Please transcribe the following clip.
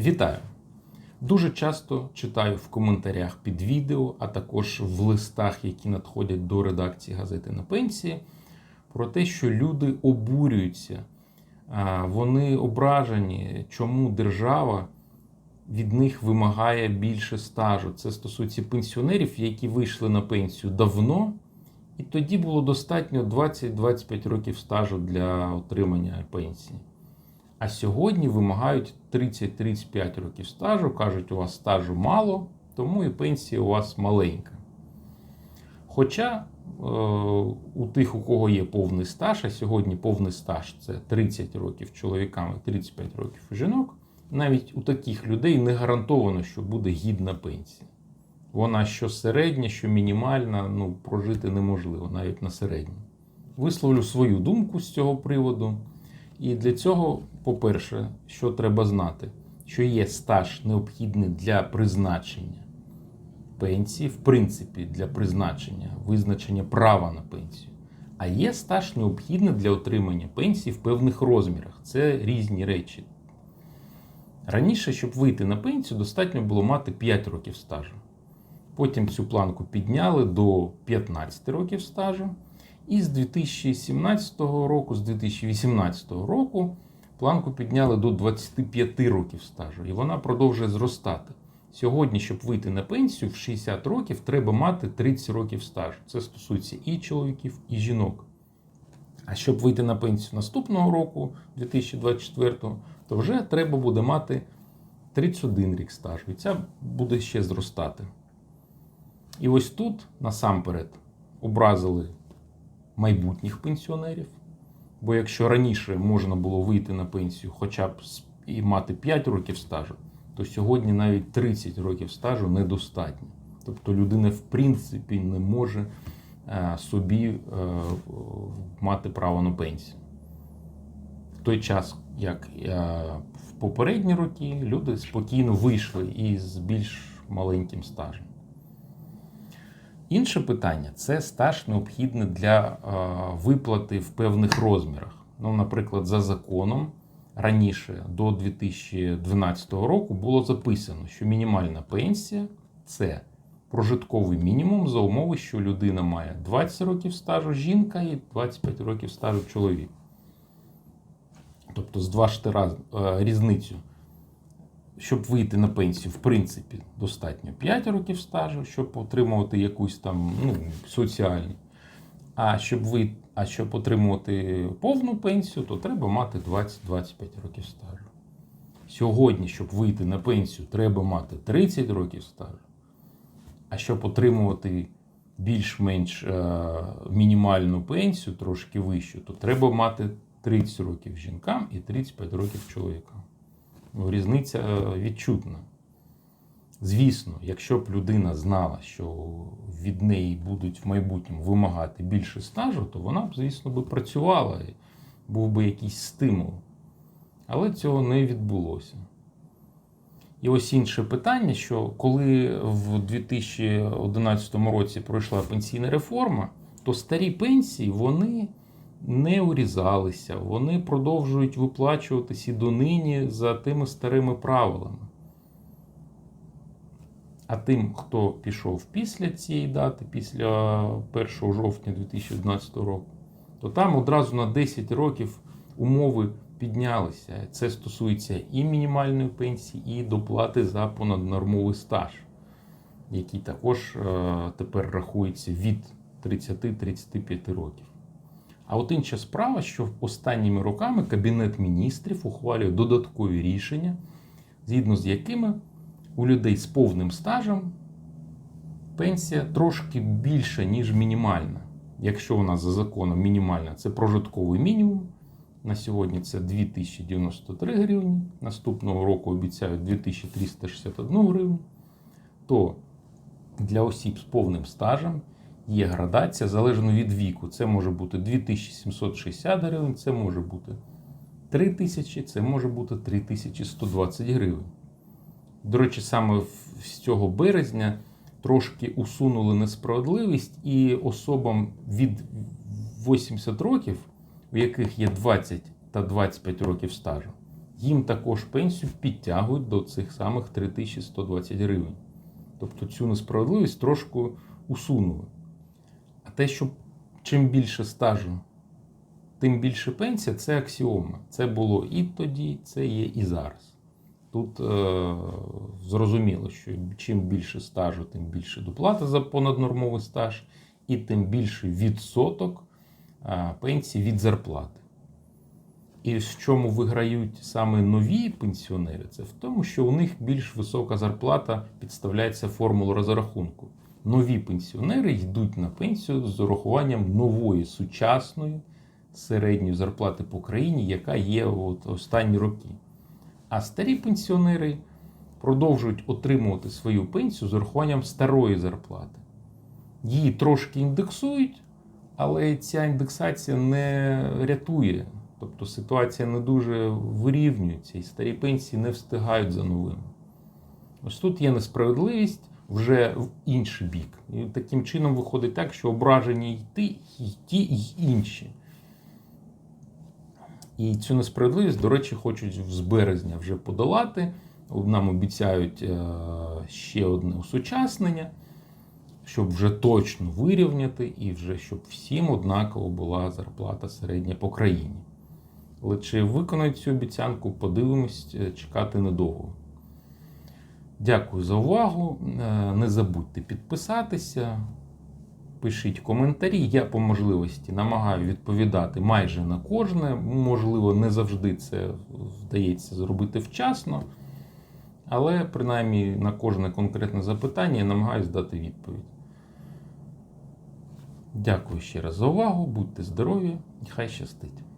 Вітаю! Дуже часто читаю в коментарях під відео, а також в листах, які надходять до редакції газети на пенсії, про те, що люди обурюються, вони ображені, чому держава від них вимагає більше стажу. Це стосується пенсіонерів, які вийшли на пенсію давно, і тоді було достатньо 20-25 років стажу для отримання пенсії. А сьогодні вимагають 30-35 років стажу, кажуть, у вас стажу мало, тому і пенсія у вас маленька. Хоча е, у тих, у кого є повний стаж, а сьогодні повний стаж це 30 років чоловікам і 35 років жінок, навіть у таких людей не гарантовано, що буде гідна пенсія. Вона що середня, що мінімальна, ну прожити неможливо навіть на середньому. Висловлю свою думку з цього приводу. І для цього, по-перше, що треба знати, що є стаж необхідний для призначення пенсії, в принципі, для призначення, визначення права на пенсію. А є стаж необхідний для отримання пенсії в певних розмірах. Це різні речі. Раніше, щоб вийти на пенсію, достатньо було мати 5 років стажу. Потім цю планку підняли до 15 років стажу. І з 2017 року, з 2018 року планку підняли до 25 років стажу, і вона продовжує зростати. Сьогодні, щоб вийти на пенсію в 60 років, треба мати 30 років стажу. Це стосується і чоловіків, і жінок. А щоб вийти на пенсію наступного року, 2024, то вже треба буде мати 31 рік стажу. І ця буде ще зростати. І ось тут насамперед образили майбутніх пенсіонерів. Бо якщо раніше можна було вийти на пенсію хоча б і мати 5 років стажу, то сьогодні навіть 30 років стажу недостатньо. Тобто людина в принципі не може собі мати право на пенсію. В той час, як в попередні роки, люди спокійно вийшли із більш маленьким стажем. Інше питання це стаж необхідний для виплати в певних розмірах. Ну, наприклад, за законом раніше до 2012 року було записано, що мінімальна пенсія це прожитковий мінімум за умови, що людина має 20 років стажу жінка і 25 років стажу чоловік. Тобто з два штира різницю щоб вийти на пенсію, в принципі, достатньо 5 років стажу, щоб отримувати якусь там ну, соціальну. А щоб ви, а щоб отримувати повну пенсію, то треба мати 20-25 років стажу. Сьогодні, щоб вийти на пенсію, треба мати 30 років стажу. А щоб отримувати більш-менш е, мінімальну пенсію, трошки вищу, то треба мати 30 років жінкам і 35 років чоловікам. Різниця е, відчутна. Звісно, якщо б людина знала, що від неї будуть в майбутньому вимагати більше стажу, то вона б, звісно, би працювала був би якийсь стимул. Але цього не відбулося. І ось інше питання: що коли в 2011 році пройшла пенсійна реформа, то старі пенсії вони не урізалися, вони продовжують виплачуватися і донині за тими старими правилами. А тим, хто пішов після цієї дати, після 1 жовтня 2011 року, то там одразу на 10 років умови піднялися. Це стосується і мінімальної пенсії, і доплати за понаднормовий стаж, який також е, тепер рахується від 30-35 років. А от інша справа, що останніми роками Кабінет міністрів ухвалює додаткові рішення, згідно з якими у людей з повним стажем пенсія трошки більша, ніж мінімальна. Якщо нас за законом мінімальна це прожитковий мінімум. На сьогодні це 2093 гривні. Наступного року обіцяють 2361 гривню. То для осіб з повним стажем є градація залежно від віку. Це може бути 2760 гривень, це може бути 3000, це може бути 3120 гривень. До речі, саме з цього березня трошки усунули несправедливість і особам від 80 років, у яких є 20 та 25 років стажу, їм також пенсію підтягують до цих самих 3120 гривень. Тобто цю несправедливість трошки усунули. А те, що чим більше стажу, тим більше пенсія це аксіома. Це було і тоді, це є і зараз. Тут е, зрозуміло, що чим більше стажу, тим більше доплата за понаднормовий стаж, і тим більший відсоток е, пенсії від зарплати. І в чому виграють саме нові пенсіонери, це в тому, що у них більш висока зарплата підставляється формулу розрахунку. Нові пенсіонери йдуть на пенсію з урахуванням нової сучасної середньої зарплати по країні, яка є от останні роки. А старі пенсіонери продовжують отримувати свою пенсію з урахуванням старої зарплати. Її трошки індексують, але ця індексація не рятує. Тобто ситуація не дуже вирівнюється, і старі пенсії не встигають за новими. Ось тут є несправедливість вже в інший бік. І таким чином виходить так, що ображені й ті, й ті, й інші. І цю несправедливість, до речі, хочуть з березня вже подолати. Нам обіцяють е, ще одне усучаснення, щоб вже точно вирівняти і вже щоб всім однаково була зарплата середня по країні. Але чи виконають цю обіцянку, подивимось, е, чекати недовго. Дякую за увагу. Е, Не забудьте підписатися, пишіть коментарі. Я по можливості намагаю відповідати майже на кожне. Можливо, не завжди це вдається зробити вчасно. Але принаймні на кожне конкретне запитання я намагаюся дати відповідь. Дякую ще раз за увагу. Будьте здорові і хай щастить!